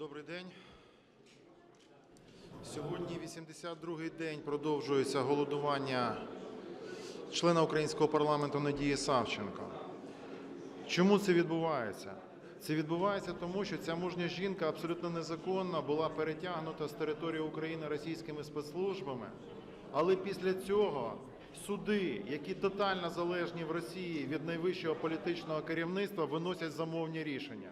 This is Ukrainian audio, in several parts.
Добрий день. Сьогодні 82-й день продовжується голодування члена українського парламенту Надії Савченко. Чому це відбувається? Це відбувається тому, що ця мужня жінка абсолютно незаконно була перетягнута з території України російськими спецслужбами, але після цього суди, які тотально залежні в Росії від найвищого політичного керівництва, виносять замовні рішення.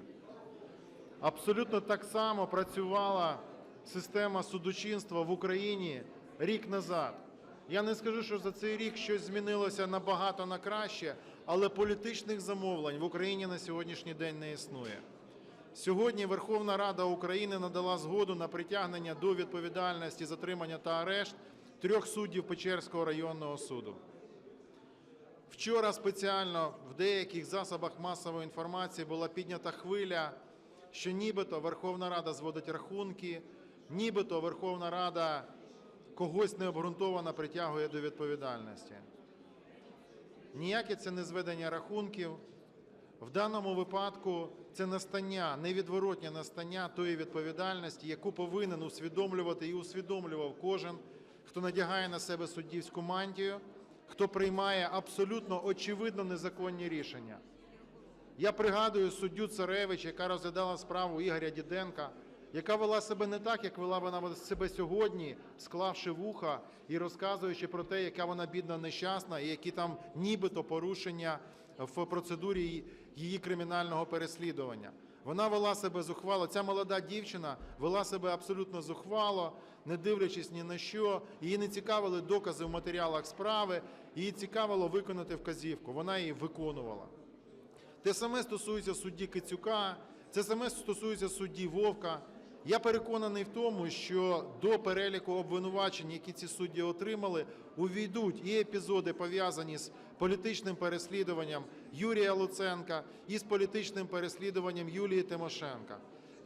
Абсолютно так само працювала система судочинства в Україні рік назад. Я не скажу, що за цей рік щось змінилося набагато на краще, але політичних замовлень в Україні на сьогоднішній день не існує. Сьогодні Верховна Рада України надала згоду на притягнення до відповідальності, затримання та арешт трьох суддів Печерського районного суду. Вчора спеціально в деяких засобах масової інформації була піднята хвиля, що нібито Верховна Рада зводить рахунки, нібито Верховна Рада когось необґрунтовано притягує до відповідальності. Ніяке це не зведення рахунків. В даному випадку це настання, невідворотнє настання тої відповідальності, яку повинен усвідомлювати і усвідомлював кожен, хто надягає на себе суддівську мантію, хто приймає абсолютно очевидно незаконні рішення. Я пригадую суддю Царевич, яка розглядала справу Ігоря Діденка, яка вела себе не так, як вела вона себе сьогодні, склавши вуха і розказуючи про те, яка вона бідна нещасна, і які там нібито порушення в процедурі її кримінального переслідування. Вона вела себе зухвало. Ця молода дівчина вела себе абсолютно зухвало, не дивлячись ні на що. Її не цікавили докази в матеріалах справи, її цікавило виконати вказівку. Вона її виконувала. Те саме стосується судді Кицюка, це саме стосується судді Вовка. Я переконаний в тому, що до переліку обвинувачень, які ці судді отримали, увійдуть і епізоди, пов'язані з політичним переслідуванням Юрія Луценка і з політичним переслідуванням Юлії Тимошенка.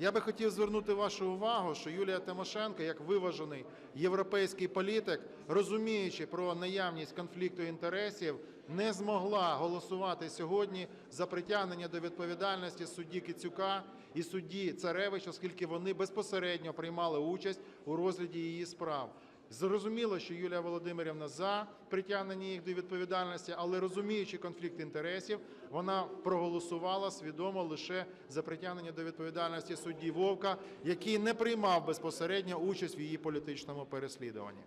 Я би хотів звернути вашу увагу, що Юлія Тимошенко, як виважений європейський політик, розуміючи про наявність конфлікту інтересів, не змогла голосувати сьогодні за притягнення до відповідальності судді Кицюка і судді Царевич, оскільки вони безпосередньо приймали участь у розгляді її справ. Зрозуміло, що Юлія Володимирівна за притягнення їх до відповідальності, але розуміючи конфлікт інтересів, вона проголосувала свідомо лише за притягнення до відповідальності судді Вовка, який не приймав безпосередньо участь в її політичному переслідуванні.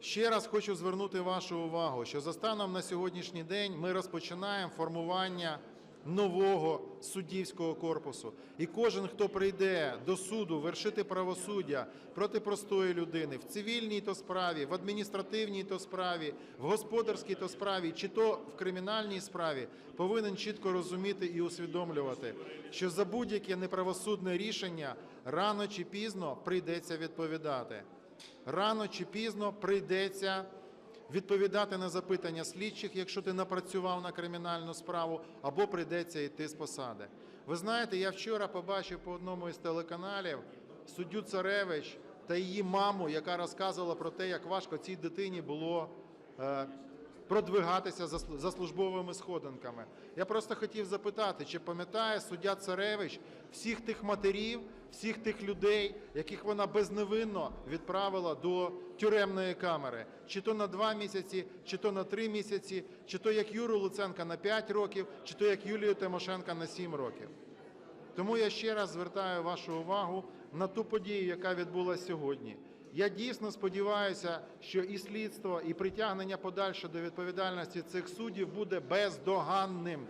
Ще раз хочу звернути вашу увагу, що за станом на сьогоднішній день ми розпочинаємо формування нового суддівського корпусу. І кожен, хто прийде до суду вершити правосуддя проти простої людини в цивільній то справі, в адміністративній то справі, в господарській то справі, чи то в кримінальній справі, повинен чітко розуміти і усвідомлювати, що за будь-яке неправосудне рішення рано чи пізно прийдеться відповідати. Рано чи пізно прийдеться відповідати на запитання слідчих, якщо ти напрацював на кримінальну справу, або прийдеться йти з посади. Ви знаєте, я вчора побачив по одному із телеканалів суддю Царевич та її маму, яка розказувала про те, як важко цій дитині було е, продвигатися за, службовими сходинками. Я просто хотів запитати, чи пам'ятає суддя Царевич всіх тих матерів, всіх тих людей, яких вона безневинно відправила до тюремної камери, чи то на два місяці, чи то на три місяці, чи то як Юру Луценка на 5 років, чи то як Юлію Тимошенка на 7 років. Тому я ще раз звертаю вашу увагу на ту подію, яка відбулася сьогодні. Я дійсно сподіваюся, що і слідство, і притягнення подальше до відповідальності цих суддів буде бездоганним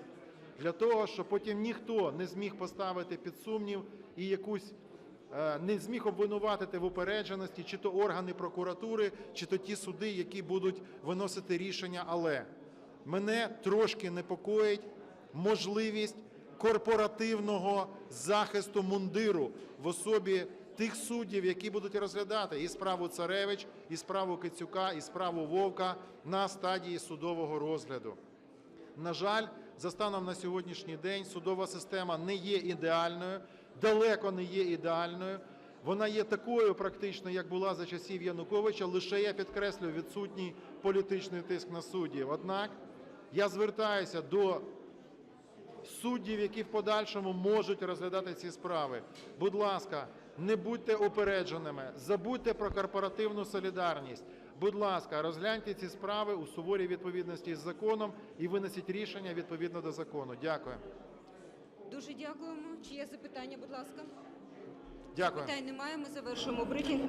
для того, щоб потім ніхто не зміг поставити під сумнів і якусь е, не зміг обвинуватити в упередженості чи то органи прокуратури, чи то ті суди, які будуть виносити рішення. Але мене трошки непокоїть можливість корпоративного захисту мундиру в особі тих суддів, які будуть розглядати і справу Царевич, і справу Кицюка, і справу Вовка на стадії судового розгляду. На жаль, за станом на сьогоднішній день судова система не є ідеальною, далеко не є ідеальною. Вона є такою практично, як була за часів Януковича, лише я підкреслюю відсутній політичний тиск на суддів. Однак я звертаюся до суддів, які в подальшому можуть розглядати ці справи. Будь ласка, не будьте упередженими, забудьте про корпоративну солідарність. Будь ласка, розгляньте ці справи у суворій відповідності з законом і винесіть рішення відповідно до закону. Дякую. Дуже дякуємо. Чи є запитання, будь ласка? Дякую. Питань немає. Ми завершуємо брифінг.